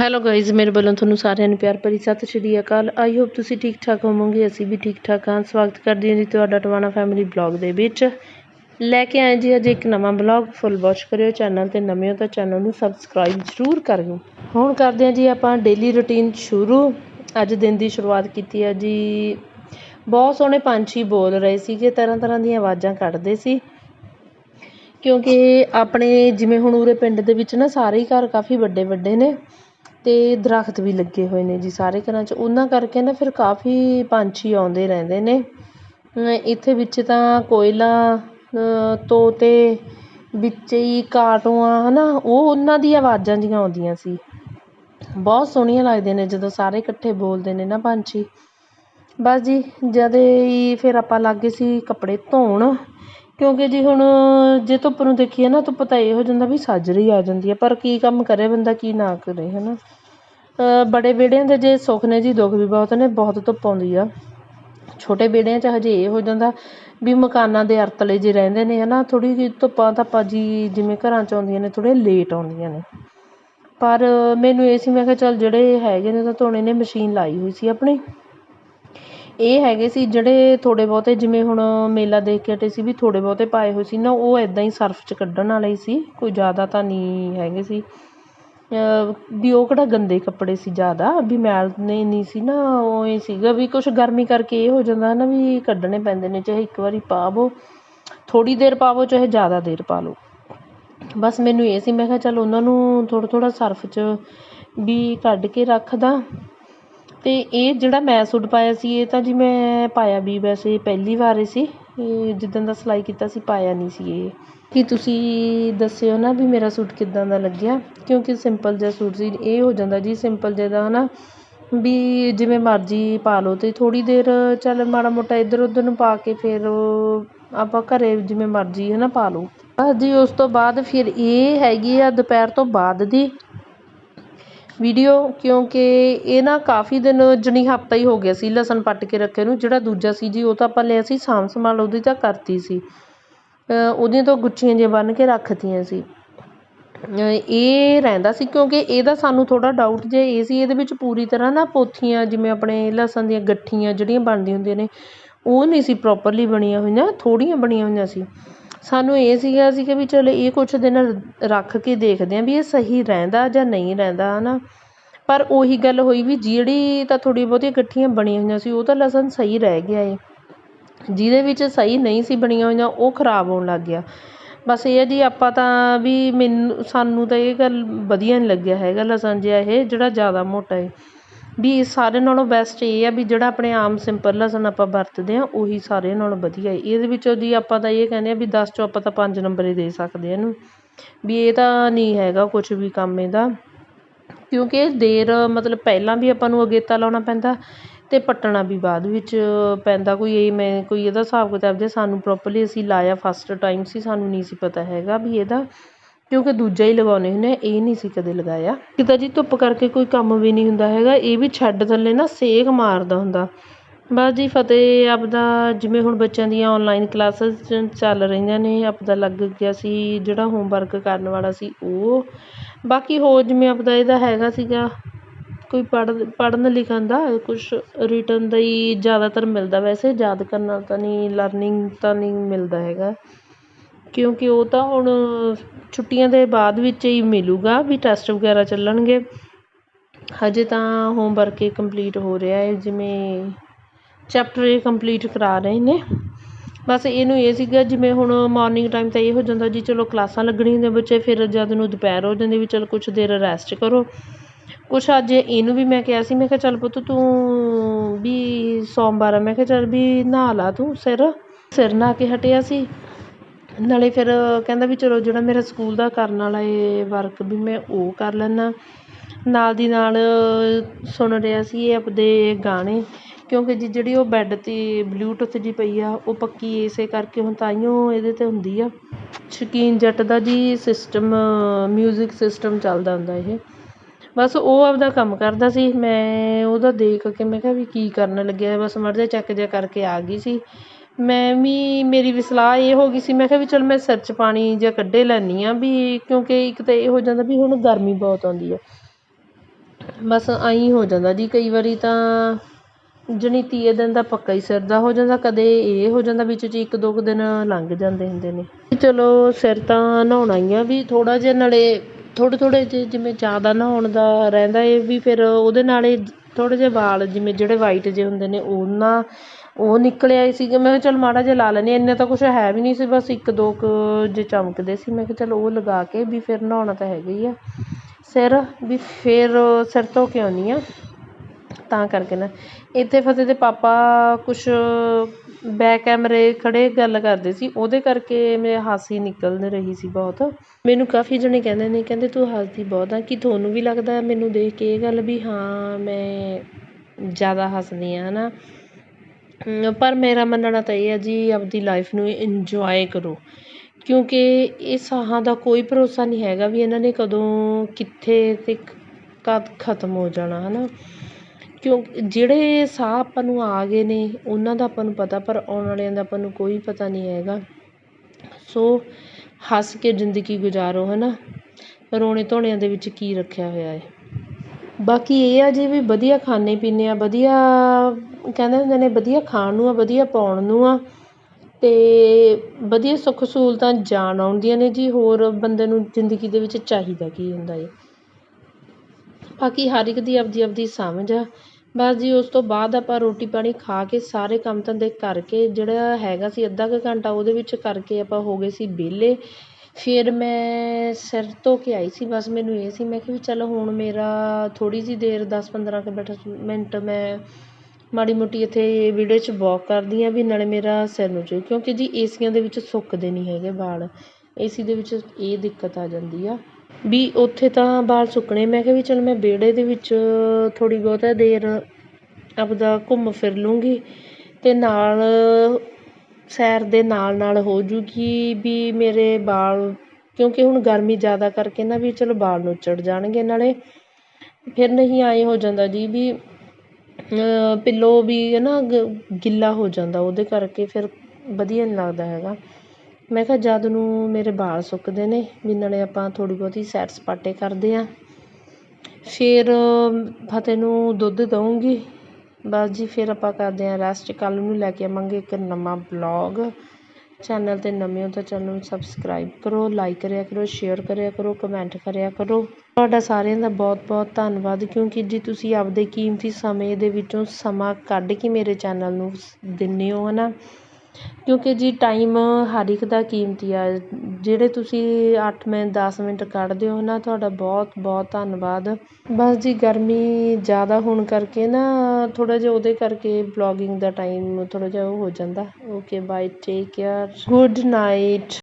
Hello guys ਮੇਰੇ ਵੱਲੋਂ ਤੁਹਾਨੂੰ ਸਾਰਿਆਂ ਨੂੰ ਪਿਆਰ ਭਰੀ ਸਤਿ ਸ਼੍ਰੀ ਅਕਾਲ। ਆਈ ਹੋਪ ਤੁਸੀਂ ਠੀਕ ਠਾਕ ਹੋਵੋਗੇ, ਅਸੀਂ ਵੀ ਠੀਕ ਠਾਕ ਹਾਂ। ਸਵਾਗਤ ਕਰਦੇ ਹਾਂ ਜੀ ਤੁਹਾਡਾ ਟਵਾਣਾ ਫੈਮਿਲੀ ਬਲੌਗ ਦੇ ਵਿੱਚ। ਲੈ ਕੇ ਆਏ ਜੀ ਅੱਜ ਇੱਕ ਨਵਾਂ ਬਲੌਗ ਫੁੱਲ ਵਾਚ ਕਰਿਓ ਚੈਨਲ ਤੇ ਨਵੇਂ ਹੋ ਤਾਂ ਚੈਨਲ ਨੂੰ ਸਬਸਕ੍ਰਾਈਬ ਜ਼ਰੂਰ ਕਰਿਓ। ਹੁਣ ਕਰਦੇ ਹਾਂ ਜੀ ਆਪਾਂ ਡੇਲੀ ਰੁਟੀਨ ਸ਼ੁਰੂ। ਅੱਜ ਦਿਨ ਦੀ ਸ਼ੁਰੂਆਤ ਕੀਤੀ ਹੈ ਜੀ। ਬਹੁਤ ਸੋਹਣੇ ਪੰਛੀ ਬੋਲ ਰਹੇ ਸੀਗੇ ਤਰ੍ਹਾਂ ਤਰ੍ਹਾਂ ਦੀਆਂ ਆਵਾਜ਼ਾਂ ਕੱਢਦੇ ਸੀ। ਕਿਉਂਕਿ ਆਪਣੇ ਜਿਵੇਂ ਹੁਣ ਉਰੇ ਪਿੰਡ ਦੇ ਵਿੱਚ ਨਾ ਸਾਰੇ ਹੀ ਘਰ ਕਾਫੀ ਵੱਡੇ ਵੱਡੇ ਨੇ। ਅਤੇ ਦਰੱਖਤ ਵੀ ਲੱਗੇ ਹੋਏ ਨੇ ਜੀ ਸਾਰੇ ਘਰਾਂ 'ਚ। ਉਹਨਾਂ ਕਰਕੇ ਨਾ ਫਿਰ ਕਾਫੀ ਪੰਛੀ ਆਉਂਦੇ ਰਹਿੰਦੇ ਨੇ। ਇੱਥੇ ਵਿੱਚ ਤਾਂ ਕੋਇਲਾਂ ਤੋਤੇ, ਵਿੱਚ ਹੀ ਕਾਟੋਆਂ ਨਾ ਉਹ ਉਹਨਾਂ ਦੀ ਆਵਾਜ਼ਾਂ ਜਿਹੀਆਂ ਆਉਂਦੀਆਂ ਸੀ। ਬਹੁਤ ਸੋਹਣੀਆਂ ਲੱਗਦੀਆਂ ਨੇ ਜਦੋਂ ਸਾਰੇ ਇਕੱਠੇ ਬੋਲਦੇ ਨੇ ਨਾ ਪੰਛੀ। ਬਸ ਜੀ, ਜਦ ਹੀ ਫਿਰ ਆਪਾਂ ਲੱਗ ਗਏ ਸੀ ਕੱਪੜੇ ਧੋਣ ਕਿਉਂਕਿ ਜੀ ਹੁਣ ਜੇ ਧੁੱਪ ਨੂੰ ਦੇਖੀਏ ਨਾ, ਧੁੱਪ ਤਾਂ ਇਹ ਹੋ ਜਾਂਦਾ ਵੀ ਸਾਜਰੀ ਆ ਜਾਂਦੀ ਹੈ, ਪਰ ਕੀ ਕੰਮ ਕਰੇ ਬੰਦਾ, ਕੀ ਨਾ ਕਰੇ ਹੈ ਨਾ ਬੜੇ ਵਿਹੜਿਆਂ ਦੇ ਜੇ ਸੁੱਖ ਨੇ ਜੀ, ਦੁੱਖ ਵੀ ਬਹੁਤ ਨੇ, ਬਹੁਤ ਧੁੱਪ ਆਉਂਦੀ ਆ। ਛੋਟੇ ਵਿਹੜਿਆਂ 'ਚ ਹਜੇ ਇਹ ਹੋ ਜਾਂਦਾ ਵੀ ਮਕਾਨਾਂ ਦੇ ਅਰਤਲੇ ਜੇ ਰਹਿੰਦੇ ਨੇ ਹੈ ਨਾ ਥੋੜ੍ਹੀ ਜਿਹੀ ਧੁੱਪਾਂ ਧੱਪਾਂ ਜੀ ਜਿਵੇਂ ਘਰਾਂ 'ਚ ਆਉਂਦੀਆਂ ਨੇ ਥੋੜੇ ਲੇਟ ਆਉਂਦੀਆਂ ਨੇ। ਪਰ ਮੈਨੂੰ ਇਹ ਸੀ, ਮੈਂ ਕਿਹਾ ਚੱਲ ਜਿਹੜੇ ਹੈਗੇ ਨੇ ਤਾਂ ਧੋਣੇ ਨੇ, ਮਸ਼ੀਨ ਲਾਈ ਹੋਈ ਸੀ ਆਪਣੀ। ਇਹ ਹੈਗੇ ਸੀ ਜਿਹੜੇ ਥੋੜ੍ਹੇ ਬਹੁਤੇ ਜਿਵੇਂ ਹੁਣ ਮੇਲਾ ਦੇਖ ਕੇ ਹਟੇ ਸੀ ਵੀ ਥੋੜ੍ਹੇ ਬਹੁਤੇ ਪਾਏ ਹੋਏ ਸੀ ਨਾ, ਉਹ ਇੱਦਾਂ ਹੀ ਸਰਫ 'ਚ ਕੱਢਣ ਵਾਲੇ ਸੀ, ਕੋਈ ਜ਼ਿਆਦਾ ਤਾਂ ਨਹੀਂ ਹੈਗੇ ਸੀ। ਵੀ ਉਹ ਕਿਹੜਾ ਗੰਦੇ ਕੱਪੜੇ ਸੀ ਜ਼ਿਆਦਾ, ਵੀ ਮੈਲ ਨੇ ਨਹੀਂ ਸੀ ਨਾ ਉਹ ਇਹ ਸੀਗਾ ਵੀ ਕੁਛ ਗਰਮੀ ਕਰਕੇ ਇਹ ਹੋ ਜਾਂਦਾ ਨਾ ਵੀ ਕੱਢਣੇ ਪੈਂਦੇ ਨੇ, ਚਾਹੇ ਇੱਕ ਵਾਰੀ ਪਾਵੋ, ਥੋੜ੍ਹੀ ਦੇਰ ਪਾਵੋ, ਚਾਹੇ ਜ਼ਿਆਦਾ ਦੇਰ ਪਾ ਲਓ। ਬਸ ਮੈਨੂੰ ਇਹ ਸੀ, ਮੈਂ ਕਿਹਾ ਚੱਲ ਉਹਨਾਂ ਨੂੰ ਥੋੜ੍ਹਾ ਥੋੜ੍ਹਾ ਸਰਫ 'ਚ ਵੀ ਕੱਢ ਕੇ ਰੱਖਦਾ। ਅਤੇ ਇਹ ਜਿਹੜਾ ਮੈਂ ਸੂਟ ਪਾਇਆ ਸੀ, ਇਹ ਤਾਂ ਜੀ ਮੈਂ ਪਾਇਆ ਵੀ ਵੈਸੇ ਪਹਿਲੀ ਵਾਰ ਹੀ ਸੀ। ਜਿੱਦਾਂ ਦਾ ਸਿਲਾਈ ਕੀਤਾ ਸੀ, ਪਾਇਆ ਨਹੀਂ ਸੀ ਇਹ। ਕਿ ਤੁਸੀਂ ਦੱਸਿਓ ਨਾ ਵੀ ਮੇਰਾ ਸੂਟ ਕਿੱਦਾਂ ਦਾ ਲੱਗਿਆ? ਕਿਉਂਕਿ ਸਿੰਪਲ ਜਿਹਾ ਸੂਟ ਸੀ, ਇਹ ਹੋ ਜਾਂਦਾ ਜੀ ਸਿੰਪਲ ਜਿਹਾ ਦਾ ਨਾ ਵੀ ਜਿਵੇਂ ਮਰਜ਼ੀ ਪਾ ਲਓ ਅਤੇ ਥੋੜ੍ਹੀ ਦੇਰ ਚੱਲ ਮਾੜਾ ਮੋਟਾ ਇੱਧਰ ਉੱਧਰ ਨੂੰ ਪਾ ਕੇ ਫਿਰ ਆਪਾਂ ਘਰ ਜਿਵੇਂ ਮਰਜ਼ੀ ਹੈ ਨਾ ਪਾ ਲਓ। ਬਸ ਜੀ, ਉਸ ਤੋਂ ਬਾਅਦ ਫਿਰ ਇਹ ਹੈਗੀ ਆ ਦੁਪਹਿਰ ਤੋਂ ਬਾਅਦ ਦੀ। ਵੀਡੀਓ ਕਿਉਂਕਿ ਇਹ ਨਾ ਕਾਫੀ ਦਿਨ ਜਣੀ ਹਫਤਾ ਹੀ ਹੋ ਗਿਆ ਸੀ, ਲਸਣ ਪੱਟ ਕੇ ਰੱਖੇ ਨੂੰ, ਜਿਹੜਾ ਦੂਜਾ ਸੀ ਜੀ, ਉਹ ਤਾਂ ਆਪਾਂ ਲਿਆ ਸੀ, ਸਾਂਭ ਸੰਭਾਲ ਉਹਦੀ ਤਾਂ ਕਰਤੀ ਸੀ। ਉਹਦੀਆਂ ਤੋਂ ਗੁੱਛੀਆਂ ਜਿਹੀਆਂ ਬੰਨ੍ਹ ਕੇ ਰੱਖਤੀਆਂ ਸੀ। ਇਹ ਰਹਿੰਦਾ ਸੀ, ਕਿਉਂਕਿ ਇਹਦਾ ਸਾਨੂੰ ਥੋੜ੍ਹਾ ਡਾਊਟ ਜਿਹਾ ਇਹ ਸੀ, ਇਹਦੇ ਵਿੱਚ ਪੂਰੀ ਤਰ੍ਹਾਂ ਨਾ ਪੋਥੀਆਂ, ਜਿਵੇਂ ਆਪਣੇ ਲਸਣ ਦੀਆਂ ਗੱਠੀਆਂ ਜਿਹੜੀਆਂ ਬਣਦੀਆਂ ਹੁੰਦੀਆਂ ਨੇ ਉਹ ਨਹੀਂ ਸੀ ਪ੍ਰੋਪਰਲੀ ਬਣੀਆਂ ਹੋਈਆਂ, ਥੋੜ੍ਹੀਆਂ ਬਣੀਆਂ ਹੋਈਆਂ ਸੀ। ਸਾਨੂੰ ਇਹ ਸੀਗਾ ਸੀ ਕਿ ਵੀ ਚਲੋ ਇਹ ਕੁਛ ਦਿਨ ਰੱਖ ਕੇ ਦੇਖਦੇ ਹਾਂ ਵੀ ਇਹ ਸਹੀ ਰਹਿੰਦਾ ਜਾਂ ਨਹੀਂ ਰਹਿੰਦਾ ਹੈ ਨਾ ਪਰ ਉਹੀ ਗੱਲ ਹੋਈ ਵੀ ਜਿਹੜੀ ਤਾਂ ਥੋੜ੍ਹੀ ਬਹੁਤੀਆਂ ਇਕੱਠੀਆਂ ਬਣੀਆਂ ਹੋਈਆਂ ਸੀ, ਉਹ ਤਾਂ ਲਸਣ ਸਹੀ ਰਹਿ ਗਿਆ ਏ। ਜਿਹਦੇ ਵਿੱਚ ਸਹੀ ਨਹੀਂ ਸੀ ਬਣੀਆਂ ਹੋਈਆਂ, ਉਹ ਖਰਾਬ ਹੋਣ ਲੱਗ ਗਿਆ। ਬਸ ਇਹ ਹੈ ਜੀ, ਆਪਾਂ ਤਾਂ ਵੀ ਮੈਨੂੰ, ਸਾਨੂੰ ਤਾਂ ਇਹ ਗੱਲ ਵਧੀਆ ਨਹੀਂ ਲੱਗਿਆ ਹੈਗਾ ਲਸਣ ਜਿਹਾ ਇਹ, ਜਿਹੜਾ ਜ਼ਿਆਦਾ ਮੋਟਾ ਏ। ਵੀ ਸਾਰਿਆਂ ਨਾਲੋਂ ਬੈਸਟ ਇਹ ਆ ਵੀ ਜਿਹੜਾ ਆਪਣੇ ਆਮ ਸਿੰਪਲ ਲਸਣ ਆਪਾਂ ਵਰਤਦੇ ਹਾਂ, ਉਹੀ ਸਾਰਿਆਂ ਨਾਲੋਂ ਵਧੀਆ ਹੈ। ਇਹਦੇ ਵਿੱਚੋਂ ਜੀ ਆਪਾਂ ਤਾਂ ਇਹ ਕਹਿੰਦੇ ਹਾਂ ਵੀ ਦਸ 'ਚੋਂ ਆਪਾਂ ਤਾਂ ਪੰਜ ਨੰਬਰ ਹੀ ਦੇ ਸਕਦੇ ਹਾਂ ਇਹਨੂੰ। ਵੀ ਇਹ ਤਾਂ ਨਹੀਂ ਹੈਗਾ ਕੁਛ ਵੀ ਕੰਮ ਇਹਦਾ। ਕਿਉਂਕਿ ਦੇਰ, ਮਤਲਬ ਪਹਿਲਾਂ ਵੀ ਆਪਾਂ ਨੂੰ ਅਗੇਤਾ ਲਾਉਣਾ ਪੈਂਦਾ ਅਤੇ ਪੱਟਣਾ ਵੀ ਬਾਅਦ ਵਿੱਚ ਪੈਂਦਾ। ਕੋਈ ਇਹ ਮੈਂ, ਕੋਈ ਇਹਦਾ ਹਿਸਾਬ ਕਿਤਾਬ ਜੇ ਸਾਨੂੰ ਪ੍ਰੋਪਰਲੀ ਅਸੀਂ ਲਾਇਆ ਫਸਟ ਟਾਈਮ ਸੀ, ਸਾਨੂੰ ਨਹੀਂ ਸੀ ਪਤਾ ਹੈਗਾ ਵੀ ਇਹਦਾ ਕਿਉਂਕਿ ਦੂਜਾ ਹੀ ਲਗਾਉਂਦੇ ਹੁੰਦੇ ਇਹ ਨਹੀਂ ਸੀ ਕਦੇ ਲਗਾਇਆ। ਕਿਤਾ ਜੀ ਧੁੱਪ ਕਰਕੇ ਕੋਈ ਕੰਮ ਵੀ ਨਹੀਂ ਹੁੰਦਾ ਹੈਗਾ, ਇਹ ਵੀ ਛੱਡ ਥੱਲੇ ਨਾ ਸੇਕ ਮਾਰਦਾ ਹੁੰਦਾ। ਬਸ ਜੀ ਫਤਿਹ, ਆਪਦਾ ਜਿਵੇਂ ਹੁਣ ਬੱਚਿਆਂ ਦੀਆਂ ਆਨਲਾਈਨ ਕਲਾਸਿਸ ਚੱਲ ਰਹੀਆਂ ਨੇ, ਆਪਦਾ ਲੱਗ ਗਿਆ ਸੀ, ਜਿਹੜਾ ਹੋਮਵਰਕ ਕਰਨ ਵਾਲਾ ਸੀ ਉਹ। ਬਾਕੀ ਹੋਰ ਜਿਵੇਂ ਆਪਦਾ ਇਹਦਾ ਹੈਗਾ ਸੀਗਾ, ਕੋਈ ਪੜ੍ਹ, ਪੜ੍ਹਨ ਲਿਖਣ ਦਾ, ਕੁਛ ਰਿਟਨ ਦਾ ਹੀ ਜ਼ਿਆਦਾਤਰ ਮਿਲਦਾ ਵੈਸੇ, ਯਾਦ ਕਰਨਾ ਤਾਂ ਨਹੀਂ ਲਰਨਿੰਗ ਤਾਂ ਨਹੀਂ ਮਿਲਦਾ ਹੈਗਾ। ਕਿਉਂਕਿ ਉਹ ਤਾਂ ਹੁਣ ਛੁੱਟੀਆਂ ਦੇ ਬਾਅਦ ਵਿੱਚ ਹੀ ਮਿਲੂਗਾ ਵੀ ਟੈਸਟ ਵਗੈਰਾ ਚੱਲਣਗੇ। ਹਜੇ ਤਾਂ ਹੋਮਵਰਕ ਹੀ ਕੰਪਲੀਟ ਹੋ ਰਿਹਾ ਹੈ, ਜਿਵੇਂ ਚੈਪਟਰ ਇਹ ਕੰਪਲੀਟ ਕਰਾ ਰਹੇ ਨੇ। ਬਸ ਇਹਨੂੰ ਇਹ ਸੀਗਾ, ਜਿਵੇਂ ਹੁਣ ਮੋਰਨਿੰਗ ਟਾਈਮ ਤਾਂ ਇਹ ਹੋ ਜਾਂਦਾ ਜੀ, ਚਲੋ ਕਲਾਸਾਂ ਲੱਗਣੀਆਂ ਹੁੰਦੀਆਂ ਬੱਚੇ, ਫਿਰ ਜਦ ਨੂੰ ਦੁਪਹਿਰ ਹੋ ਜਾਂਦੀ ਵੀ ਚਲ ਕੁਛ ਦੇਰ ਰੈਸਟ ਕਰੋ। ਕੁਛ ਅੱਜ ਇਹਨੂੰ ਵੀ ਮੈਂ ਕਿਹਾ ਸੀ, ਮੈਂ ਕਿਹਾ ਚੱਲ ਪੁੱਤ ਤੂੰ ਵੀ ਸੋਮਵਾਰ ਮੈਂ ਕਿਹਾ ਚੱਲ ਵੀ ਨਹਾ ਲਾ ਤੂੰ ਸਿਰ। ਸਿਰ ਨਹਾ ਕੇ ਹਟਿਆ ਸੀ। ਨਾਲੇ ਫਿਰ ਕਹਿੰਦਾ ਵੀ ਚਲੋ ਜਿਹੜਾ ਮੇਰਾ ਸਕੂਲ ਦਾ ਕਰਨ ਵਾਲਾ ਏ ਵਰਕ ਵੀ ਮੈਂ ਉਹ ਕਰ ਲੈਂਦਾ। ਨਾਲ ਦੀ ਨਾਲ ਸੁਣ ਰਿਹਾ ਸੀ ਇਹ ਆਪਦੇ ਗਾਣੇ, ਕਿਉਂਕਿ ਜੀ, ਜਿਹੜੀ ਉਹ ਬੈੱਡ 'ਤੇ ਬਲੂਟੁੱਥ ਜਿਹੀ ਪਈ ਆ, ਉਹ ਪੱਕੀ ਇਸੇ ਕਰਕੇ ਹੁਣ ਤਾਈਓ ਇਹਦੇ 'ਤੇ ਹੁੰਦੀ ਆ। ਸ਼ਕੀਨ ਜੱਟ ਦਾ ਜੀ ਸਿਸਟਮ ਮਿਊਜ਼ਿਕ ਸਿਸਟਮ ਚੱਲਦਾ ਹੁੰਦਾ ਇਹ। ਬਸ ਉਹ ਆਪਦਾ ਕੰਮ ਕਰਦਾ ਸੀ, ਮੈਂ ਉਹਦਾ ਦੇਖ ਕੇ ਮੈਂ ਕਿਹਾ ਵੀ ਕੀ ਕਰਨ ਲੱਗਿਆ, ਬਸ ਮਾੜਾ ਜਿਹਾ ਚੈੱਕ ਜਿਹਾ ਕਰਕੇ ਆ ਗਈ ਸੀ। ਮੈਂ ਵੀ, ਮੇਰੀ ਵੀ ਸਲਾਹ ਇਹ ਹੋ ਗਈ ਸੀ, ਮੈਂ ਕਿਹਾ ਵੀ ਚੱਲ ਮੈਂ ਸਿਰ 'ਚ ਪਾਣੀ ਜਿਹਾ ਕੱਢੇ ਲੈਂਦੀ ਹਾਂ ਵੀ ਕਿਉਂਕਿ ਇੱਕ ਤਾਂ ਇਹ ਹੋ ਜਾਂਦਾ ਵੀ ਹੁਣ ਗਰਮੀ ਬਹੁਤ ਆਉਂਦੀ ਹੈ ਬਸ ਆਈ ਹੋ ਜਾਂਦਾ ਜੀ, ਕਈ ਵਾਰੀ ਤਾਂ ਜਾਣੀ ਤੀਏ ਦਿਨ ਦਾ ਪੱਕਾ ਹੀ ਸਿਰ ਦਾ ਹੋ ਜਾਂਦਾ, ਕਦੇ ਇਹ ਹੋ ਜਾਂਦਾ ਵਿੱਚ 'ਚ ਇੱਕ ਦੋ ਕੁ ਦਿਨ ਲੰਘ ਜਾਂਦੇ ਹੁੰਦੇ ਨੇ। ਚਲੋ ਸਿਰ ਤਾਂ ਨਹਾਉਣਾ ਹੀ ਆ ਵੀ ਥੋੜ੍ਹਾ ਜਿਹਾ ਨਾਲੇ ਥੋੜ੍ਹੇ ਥੋੜ੍ਹੇ ਜਿਹੇ ਜਿਵੇਂ ਜ਼ਿਆਦਾ ਨਹਾਉਣ ਦਾ ਰਹਿੰਦਾ ਏ ਵੀ ਫਿਰ ਉਹਦੇ ਨਾਲੇ ਥੋੜ੍ਹੇ ਜਿਹੇ ਵਾਲ ਜਿਵੇਂ ਜਿਹੜੇ ਵਾਈਟ ਜਿਹੇ ਹੁੰਦੇ ਨੇ, ਉਹਨਾਂ ਉਹ ਨਿਕਲ ਆਏ ਸੀਗੇ, ਮੈਂ ਕਿਹਾ ਚੱਲ ਮਾੜਾ ਜਿਹਾ ਲਾ ਲੈਂਦੀ ਹਾਂ, ਇੰਨਾ ਤਾਂ ਕੁਛ ਹੈ ਵੀ ਨਹੀਂ ਸੀ, ਬਸ ਇੱਕ ਦੋ ਕੁ ਜੇ ਚਮਕਦੇ ਸੀ, ਮੈਂ ਕਿਹਾ ਚੱਲ ਉਹ ਲਗਾ ਕੇ ਵੀ ਫਿਰ ਨਹਾਉਣਾ ਤਾਂ ਹੈਗਾ ਹੀ ਆ। ਸਿਰ ਵੀ ਫਿਰ ਸਿਰ ਧੋ ਕੇ ਆਉਂਦੀ ਹਾਂ, ਤਾਂ ਕਰਕੇ ਨਾ। ਇੱਥੇ ਫਤਿਹ ਦੇ ਪਾਪਾ ਕੁਛ ਬੈਕ ਕੈਮਰੇ ਖੜ੍ਹੇ ਗੱਲ ਕਰਦੇ ਸੀ, ਉਹਦੇ ਕਰਕੇ ਮੇਰੇ ਹਾਸੀ ਨਿਕਲ ਰਹੀ ਸੀ ਬਹੁਤ। ਮੈਨੂੰ ਕਾਫੀ ਜਣੇ ਕਹਿੰਦੇ ਨੇ, ਕਹਿੰਦੇ ਤੂੰ ਹੱਸਦੀ ਬਹੁਤ ਆ, ਕਿ ਤੁਹਾਨੂੰ ਵੀ ਲੱਗਦਾ ਮੈਨੂੰ ਦੇਖ ਕੇ ਇਹ ਗੱਲ ਵੀ ਹਾਂ, ਮੈਂ ਜ਼ਿਆਦਾ ਹੱਸਦੀ ਹਾਂ ਹੈ ਨਾ ਪਰ ਮੇਰਾ ਮੰਨਣਾ ਤਾਂ ਇਹ ਹੈ ਜੀ, ਆਪਦੀ ਲਾਈਫ ਨੂੰ ਇੰਜੋਏ ਕਰੋ। ਕਿਉਂਕਿ ਇਹ ਸਾਹਾਂ ਦਾ ਕੋਈ ਭਰੋਸਾ ਨਹੀਂ ਹੈਗਾ ਵੀ ਇਹਨਾਂ ਨੇ ਕਦੋਂ, ਕਿੱਥੇ ਅਤੇ ਕਦ ਖਤਮ ਹੋ ਜਾਣਾ ਹੈ ਨਾ ਕਿਉਂ, ਜਿਹੜੇ ਸਾਹ ਆਪਾਂ ਨੂੰ ਆ ਗਏ ਨੇ, ਉਹਨਾਂ ਦਾ ਆਪਾਂ ਨੂੰ ਪਤਾ, ਪਰ ਆਉਣ ਵਾਲਿਆਂ ਦਾ ਆਪਾਂ ਨੂੰ ਕੋਈ ਪਤਾ ਨਹੀਂ ਹੈਗਾ। ਸੋ, ਹੱਸ ਕੇ ਜ਼ਿੰਦਗੀ ਗੁਜ਼ਾਰੋ ਹੈ ਨਾ ਰੋਣੇ ਧੋਣਿਆਂ ਦੇ ਵਿੱਚ ਕੀ ਰੱਖਿਆ ਹੋਇਆ ਹੈ? ਬਾਕੀ ਇਹ ਆ ਜੀ ਵੀ ਵਧੀਆ ਖਾਂਦੇ ਪੀਂਦੇ ਹਾਂ ਵਧੀਆ ਕਹਿੰਦੇ ਹੁੰਦੇ ਨੇ ਵਧੀਆ ਖਾਣ ਨੂੰ ਆ, ਵਧੀਆ ਪਾਉਣ ਨੂੰ ਆ ਅਤੇ ਵਧੀਆ ਸੁੱਖ ਸਹੂਲਤਾਂ ਜਾਣ ਆਉਂਦੀਆਂ ਨੇ ਜੀ, ਹੋਰ ਬੰਦੇ ਨੂੰ ਜ਼ਿੰਦਗੀ ਦੇ ਵਿੱਚ ਚਾਹੀਦਾ ਕੀ ਹੁੰਦਾ ਹੈ ਬਾਕੀ ਹਰ ਇੱਕ ਦੀ ਆਪਦੀ ਆਪਦੀ ਸਮਝ ਆ। ਬਸ ਜੀ ਉਸ ਤੋਂ ਬਾਅਦ ਆਪਾਂ ਰੋਟੀ ਪਾਣੀ ਖਾ ਕੇ ਸਾਰੇ ਕੰਮ ਧੰਦੇ ਕਰਕੇ ਜਿਹੜਾ ਹੈਗਾ ਸੀ ਅੱਧਾ ਕੁ ਘੰਟਾ ਉਹਦੇ ਵਿੱਚ ਕਰਕੇ ਆਪਾਂ ਹੋ ਗਏ ਸੀ ਵਿਹਲੇ। ਫਿਰ ਮੈਂ ਸਿਰ ਧੋ ਕੇ ਆਈ ਸੀ, ਬਸ ਮੈਨੂੰ ਇਹ ਸੀ, ਮੈਂ ਕਿਹਾ ਵੀ ਚੱਲ ਹੁਣ ਮੇਰਾ ਥੋੜ੍ਹੀ ਜਿਹੀ ਦੇਰ, ਦਸ ਪੰਦਰਾਂ ਕੁ ਮਿੰਟ ਮਿੰਟ ਮੈਂ ਮਾੜੀ ਮੋਟੀ ਇੱਥੇ ਵਿਹੜੇ 'ਚ ਵੋਕ ਕਰਦੀ ਹਾਂ ਵੀ ਨਾਲੇ ਮੇਰਾ ਸਿਰ ਨੂੰ ਚੋ ਕਿਉਂਕਿ ਜੀ ਏਸੀਆਂ ਦੇ ਵਿੱਚ ਸੁੱਕਦੇ ਨਹੀਂ ਹੈਗੇ ਵਾਲ ਸੀ ਦੇ ਵਿੱਚ ਇਹ ਦਿੱਕਤ ਆ ਜਾਂਦੀ ਆ। ਵੀ ਉੱਥੇ ਤਾਂ ਵਾਲ ਸੁੱਕਣੇ, ਮੈਂ ਕਿਹਾ ਵੀ ਚੱਲ ਮੈਂ ਵਿਹੜੇ ਦੇ ਵਿੱਚ ਥੋੜ੍ਹੀ ਬਹੁਤਾ ਦੇਰ ਆਪਦਾ ਘੁੰਮ ਫਿਰ ਲੂੰਗੀ ਅਤੇ ਨਾਲ ਸੈਰ ਦੇ ਨਾਲ ਨਾਲ ਹੋਜੂਗੀ ਵੀ ਮੇਰੇ ਵਾਲ ਕਿਉਂਕਿ ਹੁਣ ਗਰਮੀ ਜ਼ਿਆਦਾ ਕਰਕੇ ਨਾ ਵੀ ਚਲੋ ਵਾਲ ਨੁੱਚੜ ਜਾਣਗੇ ਨਾਲੇ। ਫਿਰ ਨਹੀਂ ਆਏ ਹੋ ਜਾਂਦਾ ਜੀ ਵੀ ਪਿੱਲੋ ਵੀ ਹੈ ਨਾ ਗ, ਗਿੱਲਾ ਹੋ ਜਾਂਦਾ ਉਹਦੇ ਕਰਕੇ ਫਿਰ ਵਧੀਆ ਨਹੀਂ ਲੱਗਦਾ ਹੈਗਾ। ਮੈਂ ਕਿਹਾ ਜਦ ਨੂੰ ਮੇਰੇ ਵਾਲ ਸੁੱਕਦੇ ਨੇ ਵੀ ਨਾਲੇ ਆਪਾਂ ਥੋੜ੍ਹੀ ਬਹੁਤੀ ਸੈਰ ਸਪਾਟੇ ਕਰਦੇ ਹਾਂ। ਫਿਰ ਫਤਿਹ ਨੂੰ ਦੁੱਧ ਦਊਂਗੀ। ਬਸ ਜੀ, ਫਿਰ ਆਪਾਂ ਕਰਦੇ ਹਾਂ ਰੈਸਟ ਕੱਲ੍ਹ ਨੂੰ ਲੈ ਕੇ ਆਵਾਂਗੇ ਇੱਕ ਨਵਾਂ ਬਲੌਗ ਚੈਨਲ 'ਤੇ ਨਵੇਂ ਹੋ ਤਾਂ ਚੈਨਲ ਨੂੰ ਸਬਸਕ੍ਰਾਈਬ ਕਰੋ ਲਾਈਕ ਕਰਿਆ ਕਰੋ ਸ਼ੇਅਰ ਕਰਿਆ ਕਰੋ ਕਮੈਂਟ ਕਰਿਆ ਕਰੋ। ਤੁਹਾਡਾ ਸਾਰਿਆਂ ਦਾ ਬਹੁਤ ਬਹੁਤ ਧੰਨਵਾਦ, ਕਿਉਂਕਿ ਜੀ ਤੁਸੀਂ ਆਪਦੇ ਕੀਮਤੀ ਸਮੇਂ ਦੇ ਵਿੱਚੋਂ ਸਮਾਂ ਕੱਢ ਕੇ ਮੇਰੇ ਚੈਨਲ ਨੂੰ ਦਿੰਦੇ ਹੋ ਹੈ ਨਾ ਕਿਉਂਕਿ ਜੀ ਟਾਈਮ ਹਰ ਇੱਕ ਦਾ ਕੀਮਤੀ ਆ। ਜਿਹੜੇ ਤੁਸੀਂ ਅੱਠ ਮਿੰਟ ਦਸ ਮਿੰਟ ਕੱਢਦੇ ਹੋ ਨਾ, ਤੁਹਾਡਾ ਬਹੁਤ ਬਹੁਤ ਧੰਨਵਾਦ। ਬਸ ਜੀ ਗਰਮੀ ਜ਼ਿਆਦਾ ਹੋਣ ਕਰਕੇ ਨਾ, ਥੋੜ੍ਹਾ ਜਿਹਾ ਉਹਦੇ ਕਰਕੇ ਵਲੋਗਿੰਗ ਦਾ ਟਾਈਮ ਥੋੜ੍ਹਾ ਜਿਹਾ ਉਹ ਹੋ ਜਾਂਦਾ। Okay bye take care good night